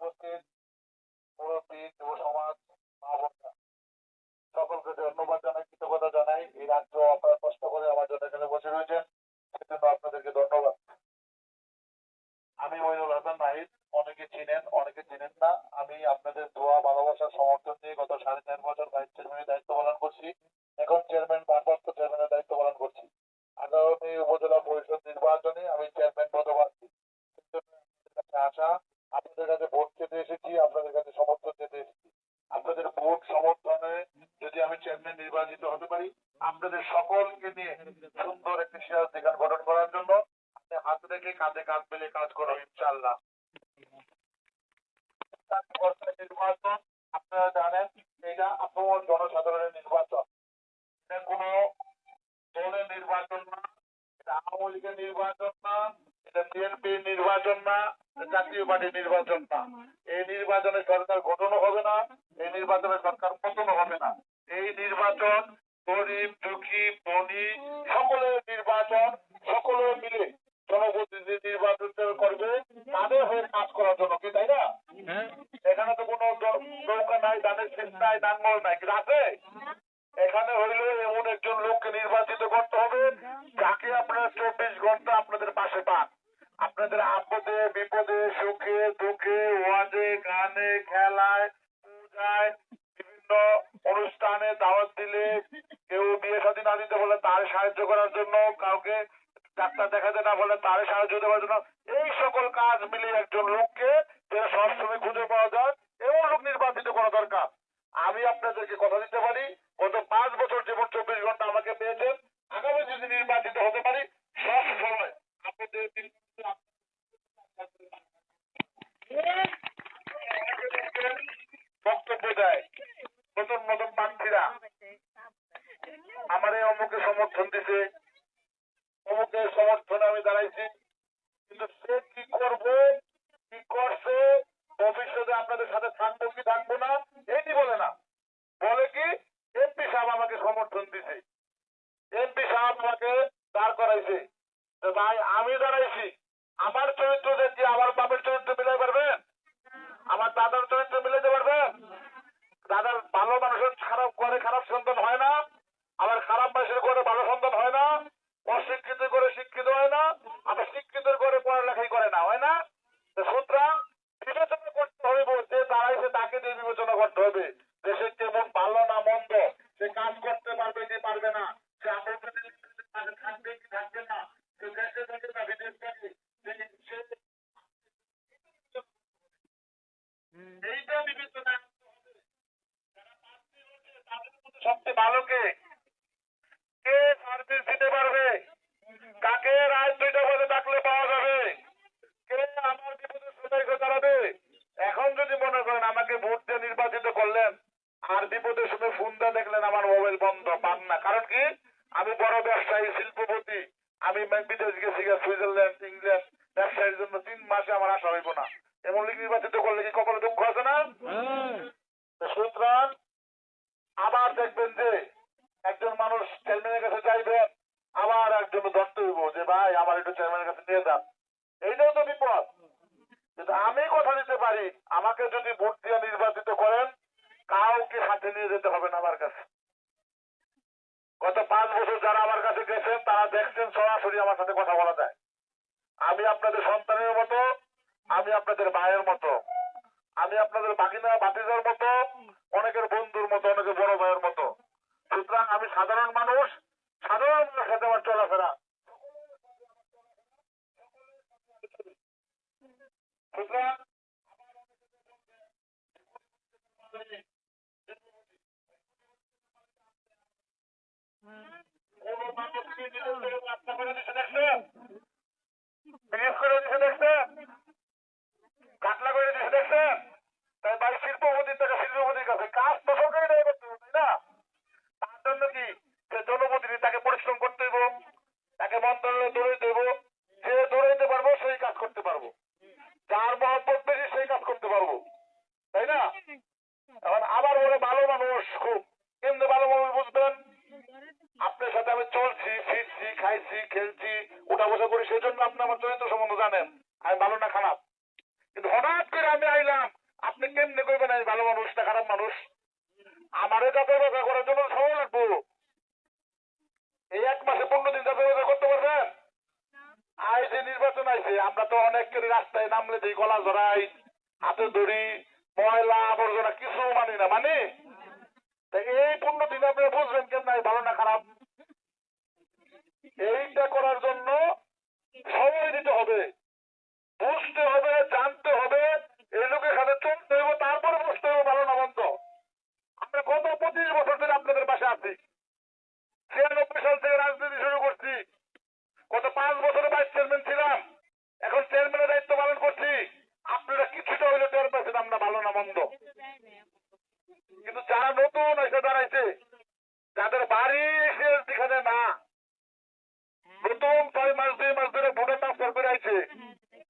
উপস্থিত মুরব্বী যুব সমাজ সকলকে ধন্যবাদ জানাই, কৃতজ্ঞতা জানাই। এই রাজ্য আপনারা কষ্ট করে আমার জন্য এখানে বসে রয়েছেন। সেজন্য আপনাদেরকে ধন্যবাদ। আমি মইনুল হাসান নাহিদ, অনেকে চিনেন অনেকে চিনেন না। আমি আপনাদের দোয়া ভালোবাসার সমর্থন দিয়ে গত সাড়ে চার বছর ভাইস চেয়ারম্যানের দায়িত্ব পালন করছি। এখন চেয়ারম্যান ভারপ্রাপ্ত চেয়ারম্যানের দায়িত্ব পালন করছি। আগামী উপজেলা পরিষদ নির্বাচনে আমি চেয়ারম্যান সুন্দর একটি সিরাজ দেখান গঠন করার জন্য হাত রেখে কাঁধে কাঁধ মিলে কাজ করো ইনশাল্লাহ নির্বাচন, আপনারা জানেন, এটা আপনার জনসাধারণের নির্বাচন। এটা দলের নির্বাচন না, এটা আওয়ামী লীগের নির্বাচন না, এটা বিএনপির নির্বাচন না জাতীয় পার্টির নির্বাচন না। এই নির্বাচনে সরকার গঠনও হবে না, এই নির্বাচনে সরকার পতনও হবে না। এই নির্বাচন গরিব দুঃখী ধনী সকলের নির্বাচন সকলে মিলে। অনুষ্ঠানে দাওয়াত দিলে কেউ বিয়ে সাথী না দিতে বলে তার সাহায্য করার জন্য কাউকে ডাক্তার দেখাতে না বলে তার সাহায্য দেওয়ার জন্য এই সকল কাজ মিলে একজন লোককে যারা সবসময় খুঁজে পাওয়া যায় এমন লোক নির্বাচিত করা দরকার। আমি আপনাদেরকে কথা দিতে পারি, গত পাঁচ বছর জীবন চব্বিশ ঘণ্টা আমাকে পেয়েছেন, আগামী যদি নির্বাচিত হতে পারি সমর্থন দিছে। এমপি সাহেব আমাকে দাঁড় করাইছে ভাই, আমি দাঁড়াইছি। আমার চরিত্র দেখি আমার বাপের চরিত্র মিলাই পারবেন? আমার দাদার চরিত্র মিলাইতে পারবেন? দাদার ভালো মানুষের খারাপ করে খারাপ সন্তান হয় না। আবার খারাপ মানুষের করে ভালো সন্তান হয় না। অশিক্ষিত করে শিক্ষিত হয় না। আবার শিক্ষিত করে পড়ালেখাই করে না, হয় না? সুতরাং বিবেচনা করতে হবে যে, দাঁড়াইছে তাকে দিয়ে বিবেচনা করতে হবে যে সে কেমন ভালো না মন্দ সে কাজ করতে পারবে কি পারবে না সে আপনাদের কাজে থাকবে কি থাকবে না সে দেশে থাকে না বিদেশ থাকে সে- সে- এইটা বিবেচনা করতে হবে। যারা প্রার্থী হচ্ছে, তাদের মধ্যে সবচেয়ে ভালো কে সার্ভিস দিতে পারবে। কাকে রাত দুইটা ডাকলে পাওয়া যাবে? কে আমার বিপদে সবাইকে দাঁড়াবে এখন যদি মনে করেন আমাকে ভোট দিয়ে নির্বাচিত করলেন, আর বিপদের সময় ফোন দিয়ে দেখলেন, আমার মোবাইল বন্ধ, পান না। কারণ কি? আমি বড় ব্যবসায়ী, শিল্পপতি। আমি বিদেশ গেছি সুইজারল্যান্ড, ইংল্যান্ড, ব্যবসায়ীর জন্য তিন মাসে আমার আশা হইব না। এমন নির্বাচিত করলে কি কপালে দুঃখ আছে না তো সুতরাং আবার দেখবেন যে একজন মানুষ চেয়ারম্যানের কাছে চাইবেন আবার একজন ধরতে হইব যে ভাই আমার একটু চেয়ারম্যানের কাছে নিয়ে যান। এইটাও তো বিপদ। কিন্তু আমি কথা দিতে পারি, আমাকে যদি ভোট দিয়ে নির্বাচিত করেন, কাউকে সাথে নিয়ে যেতে হবে না আমার কাছে। গত পাঁচ বছর যারা আমার কাছে গেছেন, তারা দেখছেন সরাসরি আমার সাথে কথা বলা যায়। আমি আপনাদের সন্তানের মতো, আমি আপনাদের ভাইয়ের মতো, আমি আপনাদের বাগিনা বাতিজার মতো, অনেকের বন্ধুর মতো, অনেকের বড় ভাইয়ের মতো। সুতরাং আমি সাধারণ মানুষ, সাধারণ মানুষের সাথে আমার চলাফেরা সুতরাং কোনো মানুষ কি নিজের থেকে রাস্তা করে দিচ্ছে দেখছেন ব্রিজ করে দিচ্ছে কাটলা করে দিচ্ছে দেখছেন তাই ভাই শিল্পপতির টাকা শিল্পপতির কাজ তো সরকারি তাই না তার জন্য কি? সে তাকে পরিশ্রম করতে হইব, তাকে মন্ত্রণালয়ে দৌড়াইতে হইব যার মহব্বত বেশি সেই কাজ করতে পারব। তাই না? এখন আবার ওরা ভালো মানুষ খুব। কেমনে ভালো মানুষ বুঝবেন? আপনার সাথে আমি চলছি, ফিরছি, খাইছি, খেলছি ওটা বসে করি সেই জন্য আপনি আমার চরিত্র সম্বন্ধে জানেন। আমি ভালো না খারাপ। কিন্তু হঠাৎ করে আমি আইলাম, আপনি কেমনে করবেন আমি ভালো মানুষ না খারাপ মানুষ? আমারে যাতে ব্যবসা করার জন্য সময় লাগবো এই এক মাসে পনেরো দিন যাতে ব্যবসা এই যে নির্বাচন আইছে আমরা তো অনেক রাস্তায় নামলে দিই গলা জড়াই, হাতে ধরি ময়লা, আবর্জনা, কিছু মানি না মানে? এই পনেরো দিন আপনি বুঝবেন কেমন ভালো না খারাপ? এইটা করার জন্য সময় দিতে হবে, বুঝতে হবে, জানতে হবে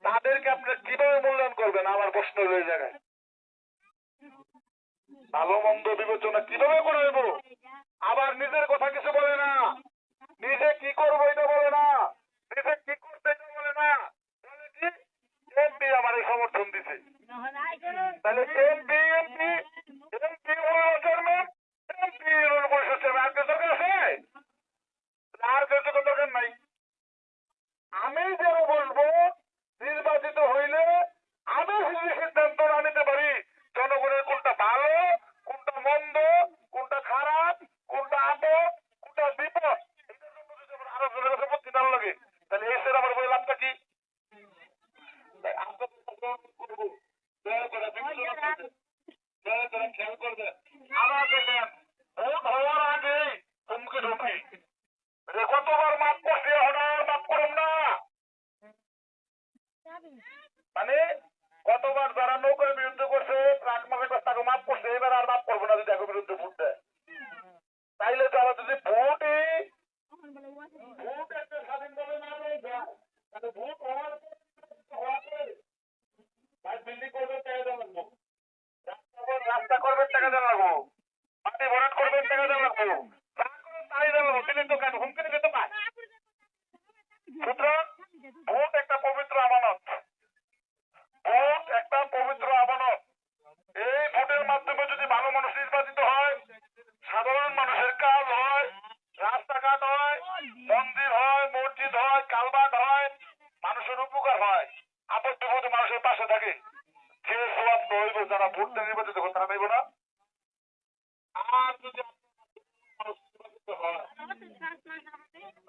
তাদেরকে আপনি কীভাবে মূল্যায়ন করবেন? আমার প্রশ্ন রয়ে জায়গায়। ভালো মন্দ বিবেচনা কীভাবে করে আবার নিজের কথা কিছু বলে না। নিজে কি করব এটা বলে না। নিজে কি করতে বলে না। এমপি আমার সমর্থন দিছে। তাহলে এমপি এমপি অবলম্বন হওয়ার আগে হুমকি ঢুকি কতবার মাপ না মানে কতবার যারা নৌকার বিরুদ্ধে করছে ট্রাক মাফিক তাকে মাফ করছে, এবার আর মাফ করব না যদি এখন বিরুদ্ধে ভোট দেয়।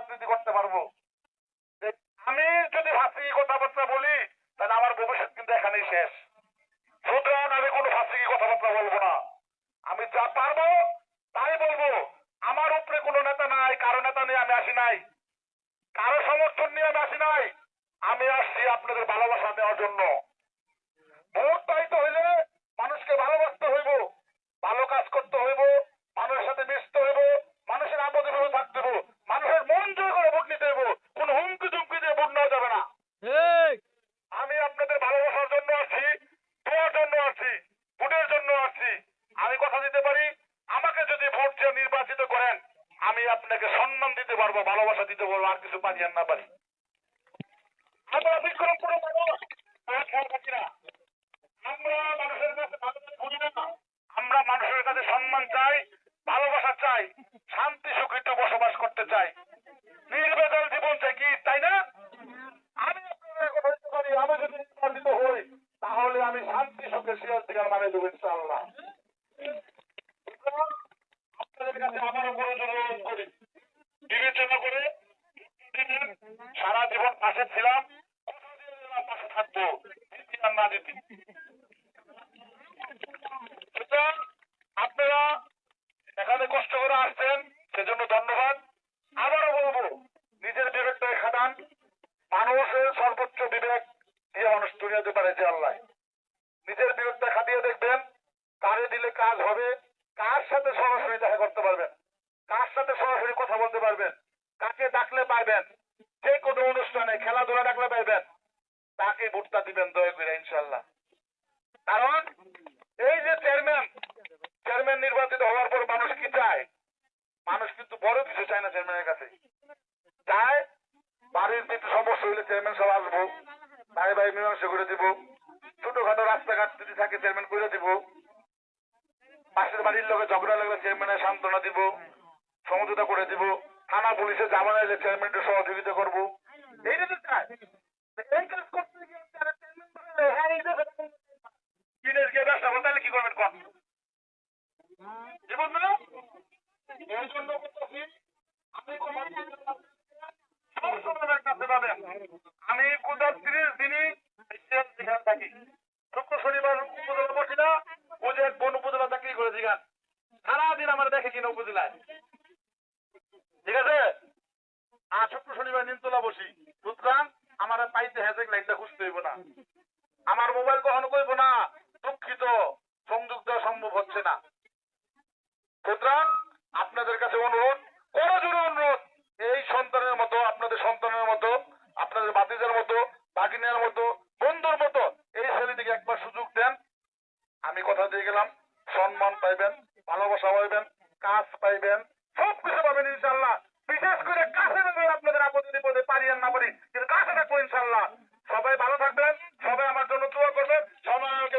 রাজনীতি করতে পারব। আমি যদি ফাঁসি কথাবার্তা বলি, তাহলে আমার ভবিষ্যৎ কিন্তু এখানেই শেষ। সুতরাং আমি কোনো ফাঁসি কথাবার্তা বলব না। আমি যা পারব, তাই বলব। আমার উপরে কোনো নেতা নাই, কারও নেতা নিয়ে আমি আসি নাই। কারও সমর্থন নিয়ে আমি আসি নাই। আমি আসছি আপনাদের ভালোবাসা দেওয়ার জন্য। দিতে পারব, ভালোবাসা দিতে পারব, আর কিছু পারি আর না পারি। আমরা মানুষের কাছে সম্মান চাই, ভালোবাসা চাই, শান্তি সুখীত বসবাস করতে চাই। জীবন চাই কি, তাই না? আমি পারি, আমি যদি নির্বাচিত হই, তাহলে আমি শান্তি থেকে মানে দেবো ইনশাল্লাহ আপনাদের কাছে অনুরোধ করি। বিবেচনা করে সারা জীবন পাশে ছিলাম পাশে থাকব না সুতরাং আপনারা এখানে কষ্ট করে আসছেন, সেজন্য ধন্যবাদ। আবারও বলব, নিজের বিবেকটাকে খাটান মানুষের সর্বোচ্চ বিবেক দিয়ে মানুষ দুনিয়াতে পারেছে আল্লাহ। নিজের বিবেকটা খাটিয়ে দেখবেন কারে দিলে কাজ হবে কার সাথে সরাসরি দেখা করতে পারবেন। কার সাথে সরাসরি কথা বলতে পারবেন? কাকে ডাকলে পাইবেন? যে কোনো অনুষ্ঠানে খেলাধুলা ডাকলে পাইবেন। তাকে ভোটটা দিবেন দয়া করে ইনশাল্লাহ কারণ এই যে চেয়ারম্যান চেয়ারম্যান নির্বাচিত হওয়ার পর মানুষ কি চায়? মানুষ কিন্তু বড় কিছু চায় না চেয়ারম্যানের কাছে। চায় বাড়ির একটু সমস্যা হইলে চেয়ারম্যান সব আসব ভাই ভাই মীমাংসা করে দিব, ছোটখাটো রাস্তাঘাট যদি থাকে চেয়ারম্যান করে দিব, পাশের বাড়ির লোকে ঝগড়া লাগলে চেয়ারম্যানের সান্ত্বনা দিব। সমঝোতা করে দিব, থানা পুলিশে জামানা এলে চেয়ারম্যানকে সহযোগিতা করব। এইটা তো চায় এই কাজ করতে গিয়ে যারা চেয়ারম্যান বানালে, হ্যাঁ, এই যে বিদেশ গিয়ে ব্যবসা করতে হলে কি করবেন কন জীবন না এই জন্য বলতেছি আমি কথা বলতে পারছি না। সব সময় কাছে পাবেন আমি কোথাও তিরিশ দিনই সেখানে থাকি শুক্র শনিবার উপজেলা বসি না বুঝে কোন উপজেলা চাকরি করে জিগান সারাদিন আমার দেখে কিনা উপজেলায় ঠিক আছে? আর শুক্র শনিবার নিমতলা বসি। সুতরাং আমার পাইতে হ্যাঁ লাইনটা খুঁজতে হইব না। আমার মোবাইল কখনো কইব না, দুঃখিত সংযোগ দেওয়া সম্ভব হচ্ছে না। সুতরাং আপনাদের কাছে অনুরোধ করজোরে অনুরোধ, এই সন্তানের মতো, আপনাদের সন্তানের মতো, আপনাদের বাতিজার মতো, বাগিনের মতো, বন্ধুর মতো, এই ছেলেটিকে একবার সুযোগ দেন। আমি কথা দিয়ে গেলাম, সম্মান পাইবেন, ভালোবাসা পাইবেন, কাজ পাইবেন সবকিছু পাবেন ইনশাল্লাহ বিশেষ করে কাছে আপনাদের আপত্তি বিপদে পারি আর না পারি, কিন্তু কাছে থাকব ইনশাল্লাহ সবাই ভালো থাকবেন, সবাই আমার জন্য দোয়া করবেন, সবাই আমাকে